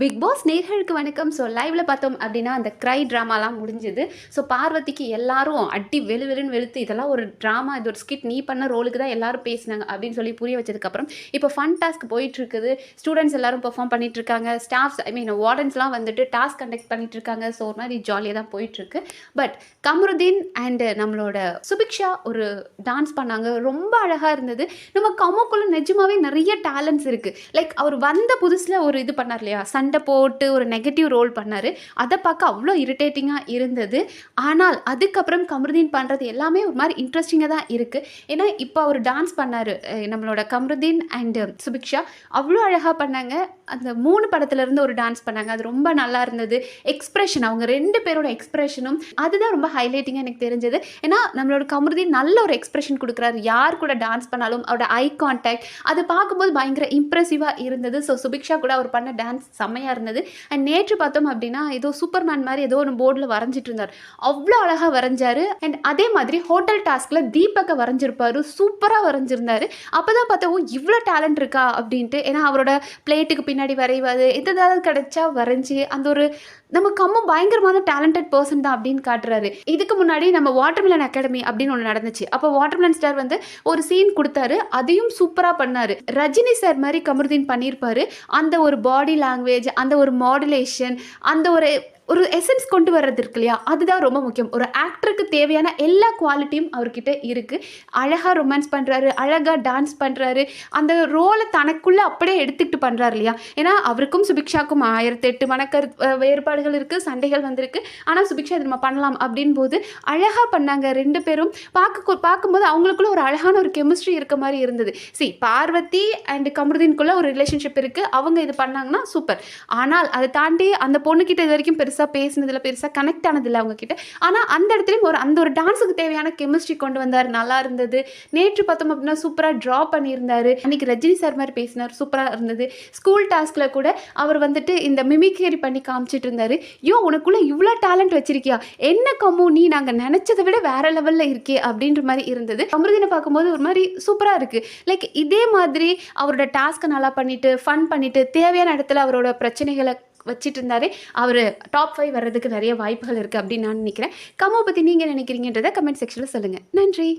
Big pass நேர்களுக்கு வணக்கம். So லைவ்ல பார்த்தோம் அப்படின்னா அந்த க்ரை ட்ராமாலாம் முடிஞ்சுது. ஸோ பார்வதிக்கு எல்லாரும் அடி வெளு வெளுன்னு வெளுத்து இதெல்லாம் ஒரு ட்ராமா இது ஒரு ஸ்கிட் நீ பண்ண ரோலுக்கு தான் எல்லாரும் பேசினாங்க அப்படின்னு சொல்லி புரிய வச்சதுக்கப்புறம் இப்போ ஃபன் டாஸ்க் போயிட்டு இருக்குது ஸ்டூடெண்ட்ஸ் எல்லாரும் பெர்ஃபார்ம் பண்ணிட்டு இருக்காங்க ஸ்டாஃப்ஸ் ஐ மீன் வார்டன்ஸ்லாம் வந்துட்டு டாஸ்க் கண்டக்ட் பண்ணிட்டு இருக்காங்க ஸோ ஒரு மாதிரி ஜாலியாக தான் போயிட்டு இருக்கு பட் கமருதீன் அண்ட் நம்மளோட சுபிக்ஷா ஒரு டான்ஸ் பண்ணாங்க. ரொம்ப அழகாக இருந்தது. நம்ம கமோக்குள்ள நிஜமாவே நிறைய டேலண்ட்ஸ் இருக்கு. லைக் அவர் வந்த புதுசில் ஒரு இது பண்ணார் இல்லையா? சன் சண்டை போட்டு ஒரு நெகட்டிவ் ரோல் பண்ணார். அதை பார்க்க அவ்வளோ இரிட்டேட்டிங்காக இருந்தது. ஆனால் அதுக்கப்புறம் கமருதீன் பண்ணுறது எல்லாமே ஒரு மாதிரி இன்ட்ரெஸ்டிங்காக தான் இருக்குது ஏன்னா இப்போ அவர் டான்ஸ் பண்ணார். நம்மளோட கமருதீன் அண்டு சுபிக்ஷா அவ்வளோ அழகாக பண்ணாங்க. அந்த மூணு படத்துலேருந்து ஒரு டான்ஸ் பண்ணாங்க. அது ரொம்ப நல்லா இருந்தது. எக்ஸ்பிரஷன் அவங்க ரெண்டு பேரோட எக்ஸ்பிரஷனும் அதுதான் ரொம்ப ஹைலைட்டிங்காக எனக்கு தெரிஞ்சது. ஏன்னா நம்மளோட கமருதீன் நல்ல ஒரு எக்ஸ்பிரஷன் கொடுக்குறாரு. யார் கூட டான்ஸ் பண்ணாலும் அவரோட ஐ கான்டாக்ட் அது பார்க்கும்போது பயங்கர இம்ப்ரெசிவாக இருந்தது. ஸோ சுபிக்ஷா கூட அவர் பண்ண டான்ஸ் செம்மையாக இருந்தது. அண்ட் நேற்று பார்த்தோம் அப்படின்னா ஏதோ சூப்பர்மேன் மாதிரி ஏதோ ஒரு போர்டில் வரைஞ்சிட்டு இருந்தார். அவ்வளோ அழகாக வரைஞ்சாரு. அண்ட் அதே மாதிரி ஹோட்டல் டாஸ்கில் தீபக்கை வரைஞ்சிருப்பாரு. சூப்பராக வரைஞ்சிருந்தார். அப்போ தான் பார்த்தா ஓ இவ்வளோ டேலண்ட் இருக்கா அப்படின்ட்டு. ஏன்னா அவரோட பிளேட்டுக்கு பின்னாடி வரைவது எதாவது கிடைச்சா வரைஞ்சி அந்த ஒரு நம்ம கம்மும் பயங்கரமான டேலண்டட் பர்சன் தான் அப்படின்னு காட்டுறாரு. இதுக்கு முன்னாடி நம்ம வாட்டர்மிலன் அகாடமி அப்படின்னு ஒன்று நடந்துச்சு. அப்போ வாட்டர்மிலன் ஸ்டார் வந்து ஒரு சீன் கொடுத்தாரு. அதையும் சூப்பராக பண்ணாரு. ரஜினி சார் மாதிரி கமருதீன் பண்ணியிருப்பாரு. அந்த ஒரு பாடி லாங்குவேஜ் அந்த ஒரு மாடுலேஷன் அந்த ஒரு ஒரு எசன்ஸ் கொண்டு வர்றது இருக்கு இல்லையா? அதுதான் ரொம்ப முக்கியம். ஒரு ஆக்டருக்கு தேவையான எல்லா குவாலிட்டியும் அவர்கிட்ட இருக்குது அழகாக ரொமான்ஸ் பண்ணுறாரு அழகாக டான்ஸ் பண்ணுறாரு அந்த ரோலை தனக்குள்ளே அப்படியே எடுத்துக்கிட்டு பண்ணுறாரு இல்லையா? ஏன்னா அவருக்கும் சுபிக்ஷாக்கும் ஆயிரத்தி எட்டு மணக்கரு வேறுபாடுகள் இருக்குது சண்டைகள் வந்திருக்கு. ஆனால் சுபிக்ஷா இது நம்ம பண்ணலாம் அப்படின் போது அழகாக பண்ணாங்க ரெண்டு பேரும். பார்க்க பார்க்கும்போது அவங்களுக்குள்ள ஒரு அழகான ஒரு கெமிஸ்ட்ரி இருக்க மாதிரி இருந்தது. சி பார்வதி அண்ட் கமருதீன்குள்ள ஒரு ரிலேஷன்ஷிப் இருக்குது அவங்க இது பண்ணாங்கன்னா சூப்பர் ஆனால் அதை தாண்டி அந்த பொண்ணுக்கிட்ட இது வரைக்கும் பெருசாக பேசினதில் பெருசாக கனெக்ட் ஆனதில்லை அவங்க கிட்ட ஆனால் அந்த இடத்துலையும் ஒரு அந்த ஒரு டான்ஸுக்கு தேவையான கெமிஸ்ட்ரி கொண்டு வந்தார். நல்லா இருந்தது. நேற்று பார்த்தோம் அப்படின்னா சூப்பராக ட்ரா பண்ணியிருந்தார். அன்னைக்கு ரஜினி சார் மாதிரி பேசினார். சூப்பராக இருந்தது. ஸ்கூல் டாஸ்கில் கூட அவர் வந்துட்டு இந்த மிமிக்கேரி பண்ணி காமிச்சிட்டு இருந்தார் யோ உனக்குள்ளே இவ்வளோ டேலண்ட் வச்சிருக்கியா? என்ன கம்மு? நீ நாங்கள் நினச்சதை விட வேற லெவலில் இருக்கே அப்படின்ற மாதிரி இருந்தது. அமிர்தினை பார்க்கும்போது ஒரு மாதிரி சூப்பராக இருக்குது லைக் இதே மாதிரி அவரோட டாஸ்க்கை நல்லா பண்ணிட்டு ஃபன் பண்ணிட்டு தேவையான இடத்துல அவரோட பிரச்சனைகளை வச்சிட்டு இருந்தாரு அவர் டாப் ஃபைவ் வர்றதுக்கு நிறைய வாய்ப்புகள் இருக்குது அப்படின்னு நான் நினைக்கிறேன். கமோ பற்றி நீங்கள் நினைக்கிறீங்கன்றதை கமெண்ட் செக்ஷனில் சொல்லுங்கள் நன்றி.